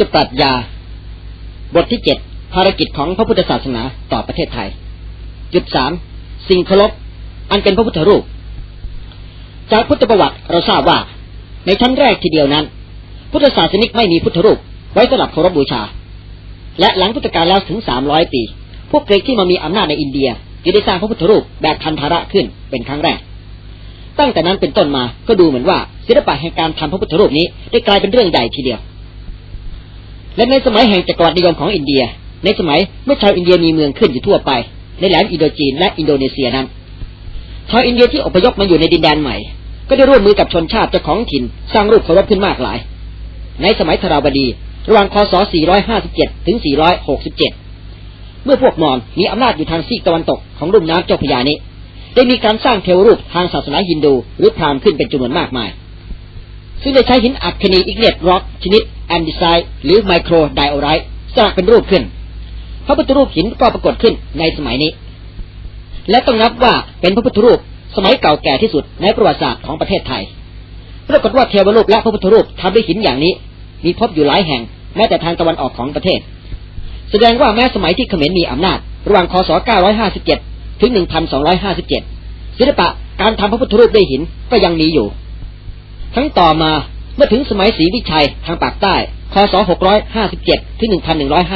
ธปรัชญา บทที่เจ็ดภารกิจของพระพุทธศาสนาต่อประเทศไทย จุดสามสิ่งเคารพอันเป็นพระพุทธรูป จากพุทธประวัติเราทราบว่า ในชั้นแรกทีเดียวนั้น พุทธศาสนิกไม่มีพุทธรูป ไว้สำหรับเคารพบูชา และหลังพุทธกาลแล้วถึงสามร้อยปี พวกเกรกที่มามีอำนาจในอินเดียจึงได้สร้างพระพุทธรูปแบบคันธาระขึ้นเป็นครั้งแรก ตั้งแต่นั้นเป็นต้นมาก็ดูเหมือนว่าศิลปะแห่งการทำพระพุทธรูปนี้ได้กลายเป็นเรื่องใหญ่ทีเดียว และในสมัยแห่งจักรวรรดินิยมของอินเดีย ในสมัยเมื่อชาวอินเดียมีเมืองขึ้นอยู่ทั่วไป ในแหลมอินโดจีนและอินโดนีเซียนั้น ชาวอินเดียที่อพยพมาอยู่ในดินแดนใหม่ ก็ได้ร่วมมือกับชนชาติเจ้าของถิ่น สร้างรูปเคารพขึ้นมากหลาย ในสมัยธราบดี ระหว่างคศ 457 ถึง 467 เมื่อพวกมอญมีอำนาจอยู่ทางซีกตะวันตกของลุ่มน้ำเจ้าพระยานี้ ได้มีการสร้างเทวรูปทางศาสนาฮินดูหรือพราหมณ์ขึ้นเป็นจำนวนมากมาย ซึ่งได้ใช้หินอัคนีอิกเนตร็อกชนิด แอนดิไซหรือไมโครไดโอไรต์สร้างเป็นรูปขึ้น พระพุทธรูปหินก็ปรากฏขึ้นในสมัยนี้ และต้องนับว่าเป็นพระพุทธรูปสมัยเก่าแก่ที่สุดในประวัติศาสตร์ของประเทศไทย ปรากฏว่าเทวรูปและพระพุทธรูปทำด้วยหินอย่างนี้ มีพบอยู่หลายแห่งแม้แต่ทางตะวันออกของประเทศ แสดงว่าแม้สมัยที่เขมรมีอำนาจ ระหว่างคศ 957 ถึง 1257 ศิลปะการทำพระพุทธรูปด้วยหินก็ยังมีอยู่ ทั้งต่อมา เมื่อถึงสมัยศรีวิชัยทางปากใต้ คศ 657 ถึง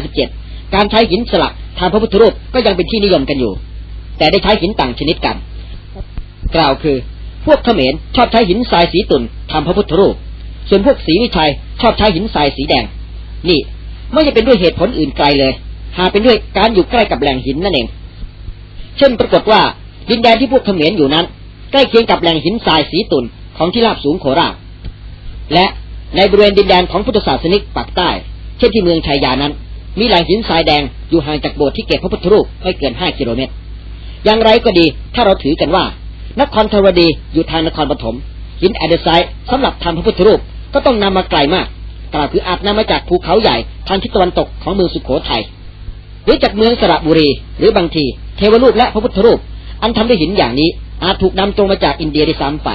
1157 การใช้หินสลักทำพระพุทธรูปก็ยังเป็นที่นิยมกันอยู่ แต่ได้ใช้หินต่างชนิดกัน กล่าวคือ พวกเขมรชอบใช้หินทรายสีตุ่นทำพระพุทธรูป ส่วนพวกศรีวิชัยชอบใช้หินทรายสีแดง นี่ไม่จะเป็นด้วยเหตุผลอื่นไกลเลย หาเป็นด้วยการอยู่ใกล้กับแหล่งหินนั่นเอง เช่นปรากฏว่าดินแดนที่พวกเขมรอยู่นั้น ใกล้เคียงกับแหล่งหินทรายสีตุ่นของที่ราบสูงโคราช และในบริเวณดินแดนของพุทธศาสนิกปากใต้ เช่นที่เมืองชายานั้น มีแหล่งหินทรายแดงอยู่ห่างจากโบสถ์ที่เก็บพระพุทธรูปไม่เกินห้ากิโลเมตร อย่างไรก็ดีถ้าเราถือกันว่า นครธรดีอยู่ทางนครปฐมหินแอเดไซต์สำหรับทำพระพุทธรูปก็ต้องนำมาไกลมากกล่าวคืออาจนำมาจากภูเขาใหญ่ทางทิศตะวันตกของเมืองสุโขทัยหรือจากเมืองสระบุรี หรือบางที เทวรูปและพระพุทธรูป อันทำด้วยหินอย่างนี้อาจถูกนำตรงมาจากอินเดียได้ซ้ำไป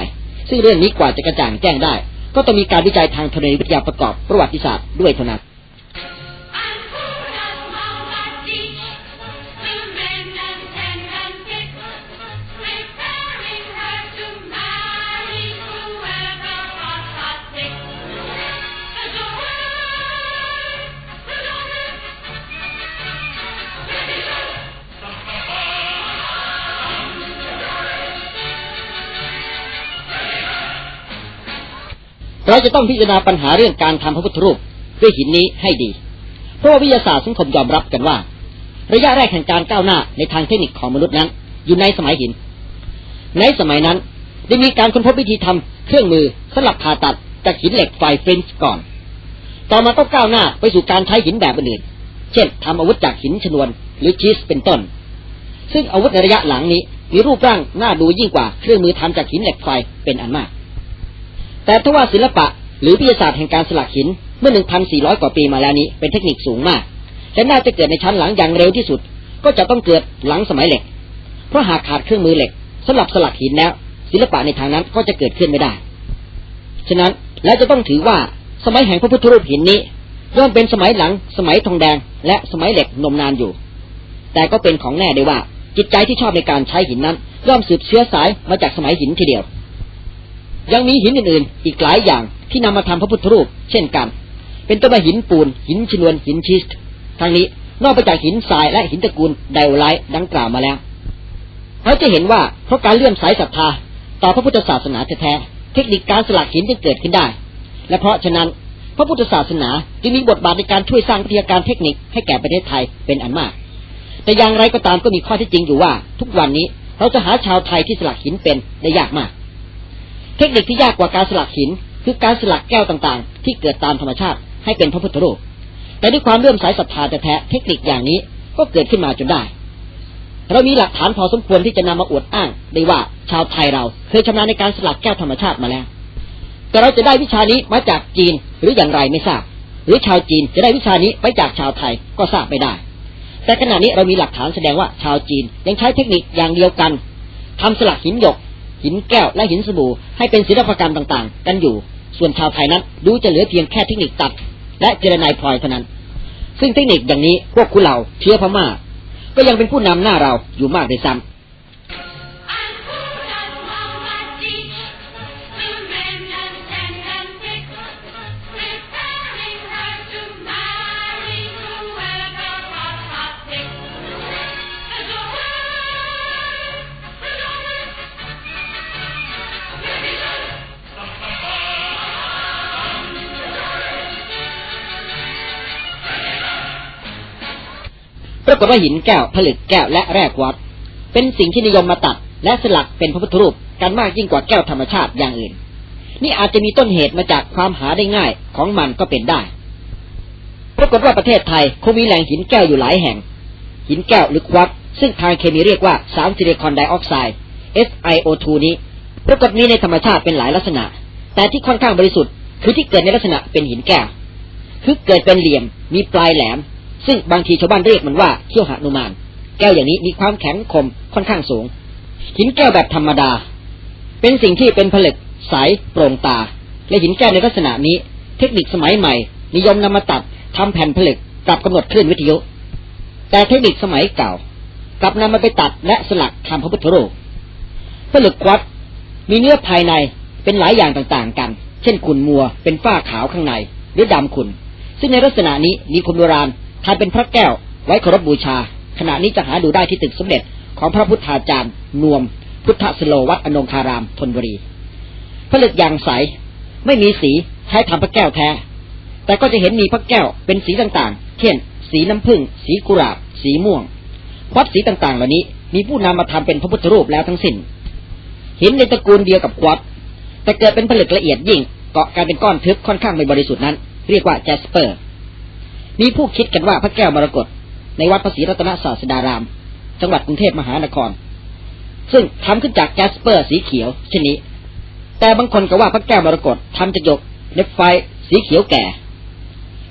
ซึ่งเรื่องนี้กว่าจะกระจ่างแจ้งได้ ก็ต้องมีการวิจัยทางธรณีวิทยาประกอบประวัติศาสตร์ด้วยเท่านั้น เราจะต้องพิจารณาปัญหาเรื่องการทำพระพุทธรูปด้วยหินนี้ให้ดี เพราะว่าวิทยาศาสตร์สังคมยอมรับกันว่า ระยะแรกแห่งการก้าวหน้าในทางเทคนิคของมนุษย์นั้น อยู่ในสมัยหิน ในสมัยนั้นได้มีการค้นพบวิธีทำเครื่องมือสำหรับผ่าตัดจากหินเหล็กไฟเฟรนช์ก่อน ต่อมาก็ก้าวหน้าไปสู่การใช้หินแบบอื่น เช่นทำอาวุธจากหินชนวนหรือชีสเป็นต้น ซึ่งอาวุธในระยะหลังนี้มีรูปร่างน่าดูยิ่งกว่าเครื่องมือทำจากหินเหล็กไฟเป็นอันมาก แต่ถ้าว่าศิลปะหรือวิทยาศาสตร์แห่งการสลักหินเมื่อ 1,400 กว่าปีมาแล้วนี้เป็นเทคนิคสูงมากและน่าจะเกิดในชั้นหลังอย่างเร็วที่สุด ก็จะต้องเกิดหลังสมัยเหล็ก เพราะหากขาดเครื่องมือเหล็กสำหรับสลักหินแล้ว ศิลปะในทางนั้นก็จะเกิดขึ้นไม่ได้ ฉะนั้นแล้วจะต้องถือว่าสมัยแห่งพระพุทธรูปหินนี้ย่อมเป็นสมัยหลัง สมัยทองแดง และสมัยเหล็กนมนานอยู่ แต่ก็เป็นของแน่ได้ว่าจิตใจที่ชอบในการใช้หินนั้นย่อมสืบเชื้อสายมาจากสมัยหินทีเดียว ยังมีหินอื่นๆ อีกหลายอย่างที่นำมาทำพระพุทธรูป เช่นกัน เป็นต้นหินปูน หินชนวนหินชีสทางนี้นอกไปจากหินทรายและหินตระกูลไดโอไลท์ดังกล่าวมาแล้ว เราจะเห็นว่าเพราะการเลื่อมใสศรัทธา ต่อพระพุทธศาสนาแท้ๆเทคนิคการสลักหินจึงเกิดขึ้นได้ และเพราะฉะนั้น พระพุทธศาสนาจึงมีบทบาทในการช่วยสร้างวิทยาการเทคนิคให้แก่ประเทศไทยเป็นอันมาก แต่อย่างไรก็ตามก็มีข้อที่จริงอยู่ว่า ทุกวันนี้เราจะหาชาวไทยที่สลักหินเป็นได้ยากมาก ทคนิคที่ยากกว่าการสลักหิน คือการสลักแก้วต่างๆ ที่เกิดตามธรรมชาติให้เป็นพระพุทธรูป แต่ด้วยความเลื่อมใสศรัทธาแท้เทคนิคอย่างนี้ก็เกิดขึ้นมาจนได้ เรามีหลักฐานพอสมควรที่จะนำมาอวดอ้างได้ว่าชาวไทยเราเคยชำนาญในการสลักแก้วธรรมชาติมาแล้ว แต่เราจะได้วิชานี้มาจากจีนหรืออย่างไรไม่ทราบ หรือชาวจีนจะได้วิชานี้ไปจากชาวไทยก็ทราบไม่ได้ แต่ขณะนี้เรามีหลักฐานแสดงว่าชาวจีนยังใช้เทคนิคอย่างเดียวกันทำสลักหินหยก หินแก้วและหินสบู่ให้เป็นศิลปกรรมต่างๆ กันอยู่ ส่วนชาวไทยนั้นดูจะเหลือเพียงแค่เทคนิคตัด และเจรนายพลอยเท่านั้น ซึ่งเทคนิคอย่างนี้พวกคุณเหล่าเชื้อพม่า ก็ยังเป็นผู้นำหน้าเราอยู่มากเลยซ้ำ ฏว่าหินแก้ว ผลึกแก้วและแร่ควอตเป็นสิ่งที่นิยมมาตัด และสลักเป็นพระพุทธรูปกันมากยิ่งกว่าแก้วธรรมชาติอย่างอื่น นี่อาจจะมีต้นเหตุมาจากความหาได้ง่ายของมันก็เป็นได้ปรากฏว่าประเทศไทยคงมีแหล่งหินแก้วอยู่หลายแห่ง หินแก้วหรือควอตซ์ซึ่งทางเคมีเรียกว่าสารซิลิคอนไดออกไซด์ SiO2 นี้ปรากฏมีในธรรมชาติเป็นหลายลักษณะ แต่ที่ค่อนข้างบริสุทธิ์คือที่เกิดในลักษณะเป็นหินแก้ว คือเกิดเป็นเหลี่ยม มีปลายแหลม ซึ่งบางทีชาวบ้านเรียกมันว่าเขี้ยวหนุมาน แก้วอย่างนี้มีความแข็งคมค่อนข้างสูง หินแก้วแบบธรรมดา เป็นสิ่งที่เป็นผลึกใสโปร่งตา และหินแก้วในลักษณะนี้ เทคนิคสมัยใหม่ นิยมนำมาตัดทำแผ่นผลึกปรับกำหนดคลื่นวิทยุ แต่เทคนิคสมัยเก่า กลับนำมาไปตัดและสลักทำพระพุทธรูปผลึกควอตมีเนื้อภายในเป็นหลายอย่างต่างๆกัน เช่นขุนมัว เป็นฝ้าขาวข้างใน หรือดำขุนซึ่งในลักษณะนี้มีคนโบราณ ทำเป็นพระแก้วไว้เคารพบูชา ขณะนี้จะหาดูได้ที่ตึกสมเด็จของพระพุทธาจารย์ นวม พุทธสโลวัดอนงคารามธนบุรีผลึกอย่างใส ไม่มีสีใช้ทำพระแก้วแท้ แต่ก็จะเห็นมีพระแก้วเป็นสีต่างๆ เช่น สีน้ำผึ้งสีกุหลาบ สีม่วงควัดสีต่างๆ เหล่านี้ มีผู้นำมาทำเป็นพระพุทธรูปแล้วทั้งสิ้นหินในตระกูลเดียวกับควอตแต่เกิดเป็นผลึกละเอียดยิ่งเกาะกันเป็นก้อนทึบค่อนข้างไม่บริสุทธิ์นั้น เรียกว่าแจสเปอร์ มีผู้คิดกันว่าพระแก้วมรกตในวัดพระศรีรัตนศาสดาราม จังหวัดกรุงเทพมหานคร ซึ่งทำขึ้นจากแจสเปอร์สีเขียวชนนี้แต่บางคนก็ว่าพระแก้วมรกตทำจากหยกเนฟไฟสีเขียวแก่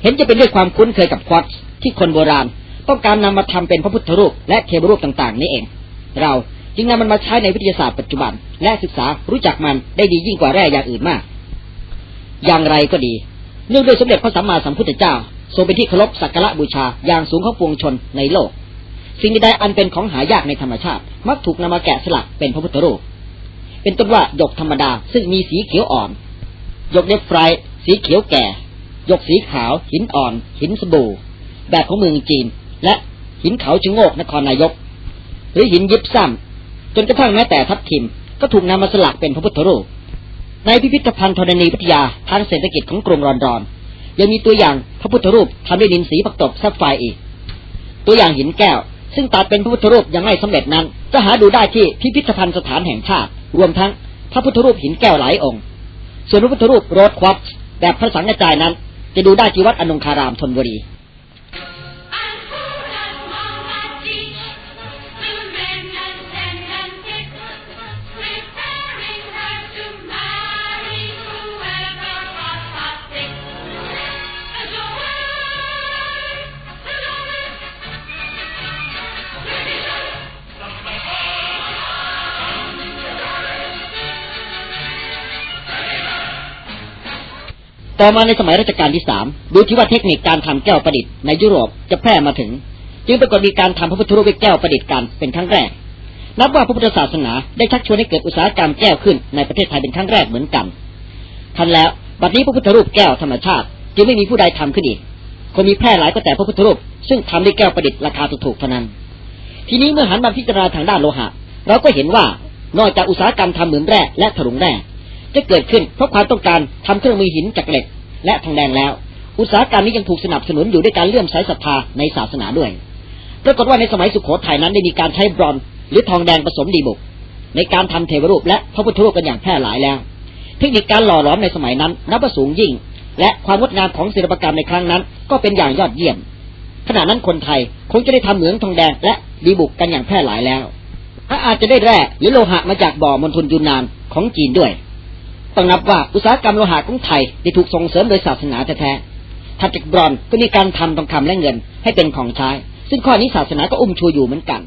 เห็นจะเป็นด้วยความคุ้นเคยกับควอตซ์ที่คนโบราณ ต้องการนำมาทำเป็นพระพุทธรูปและเทวรูปต่างๆ นี่เอง เราจึงนำมันมาใช้ในวิทยาศาสตร์ปัจจุบัน และศึกษารู้จักมันได้ดียิ่งกว่าแร่อย่างอื่นมาก อย่างไรก็ดี เนื่องด้วยสมเด็จพระสัมมาสัมพุทธเจ้า ทรงเป็นที่เคารพสักการะบูชาอย่างสูงของปวงชนในโลก สิ่งใดอันเป็นของหายากในธรรมชาติ มักถูกนำมาแกะสลักเป็นพระพุทธรูป เป็นต้นว่าหยกธรรมดาซึ่งมีสีเขียวอ่อนหยกเนฟไฟสีเขียวแก่หยกสีขาว หินอ่อน หินสบู่ แบบของเมืองจีน และหินเขาชะโงกนครนายก หรือหินยิบซ้ำจนกระทั่งแม้แต่ทับทิม ก็ถูกนำมาสลักเป็นพระพุทธรูปในพิพิธภัณฑ์ธรณีวิทยาทางเศรษฐกิจของกรุงลอนดอน ยังมีตัวอย่างพระพุทธรูปทำด้วยดินสีผักตบซับไฟร์อีก ตัวอย่างหินแก้ว ซึ่งตัดเป็นพระพุทธรูปยังไม่สำเร็จนั้น จะหาดูได้ที่พิพิธภัณฑ์สถานแห่งชาติ รวมทั้งพระพุทธรูปหินแก้วหลายองค์ ส่วนพระพุทธรูปโรดควอตซ์แบบพระสังฆจายนั้น จะดูได้ที่วัดอนงคารามธนบุรี ต่อมาในสมัยรัชกาลที่สามดูที่ว่าเทคนิคการทำแก้วประดิษฐ์ในยุโรปจะแพร่มาถึง จึงปรากฏมีการทำพระพุทธรูปด้วยแก้วประดิษฐ์กันเป็นครั้งแรก นับว่าพระพุทธศาสนาได้ชักชวนให้เกิดอุตสาหกรรมแก้วขึ้นในประเทศไทยเป็นครั้งแรกเหมือนกันทันแล้วบัดนี้พระพุทธรูปแก้วธรรมชาติ จึงไม่มีผู้ใดทำขึ้นอีก คนมีแพร่หลายก็แต่พระพุทธรูป ซึ่งทำด้วยแก้วประดิษฐ์ราคาถูกๆเท่านั้น ทีนี้เมื่อหันมาพิจารณาทางด้านโลหะ เราก็เห็นว่านอกจากอุตสาหกรรมทำเหมือนแร่และถลุงแร่ จะเกิดขึ้นเพราะความต้องการทำเครื่องมือหินจากเหล็ก และทองแดงแล้ว อุตสาหกรรมนี้ยังถูกสนับสนุนอยู่ด้วยการเลื่อมใสศรัทธาในศาสนาด้วยปรากฏว่าในสมัยสุขโขทัยนั้นได้มีการใช้บรอนหรือทองแดงผสมดีบุก ในการทำเทวรูปและพระพุทธรูปกันอย่างแพร่หลายแล้ว เทคนิคการหล่อหลอมในสมัยนั้นนับว่าสูงยิ่ง และความงดงามของศิลปกรรมในครั้งนั้น ก็เป็นอย่างยอดเยี่ยมขณะนั้นคนไทยคงจะได้ทำเหมืองทองแดงและดีบุกกันอย่างแพร่หลายแล้วถ้าอาจจะได้แร่หรือโลหะมาจากบ่อมณฑลยูนนานของจีนด้วย ต้องนับว่าอุตสาหกรรมโลหะของไทยได้ถูกส่งเสริมโดยศาสนาแท้ๆถัดจากบรอนก็มีการทำทองคำและเงินให้เป็นของใช้ ซึ่งข้อนี้ศาสนาก็อุ้มชูอยู่เหมือนกัน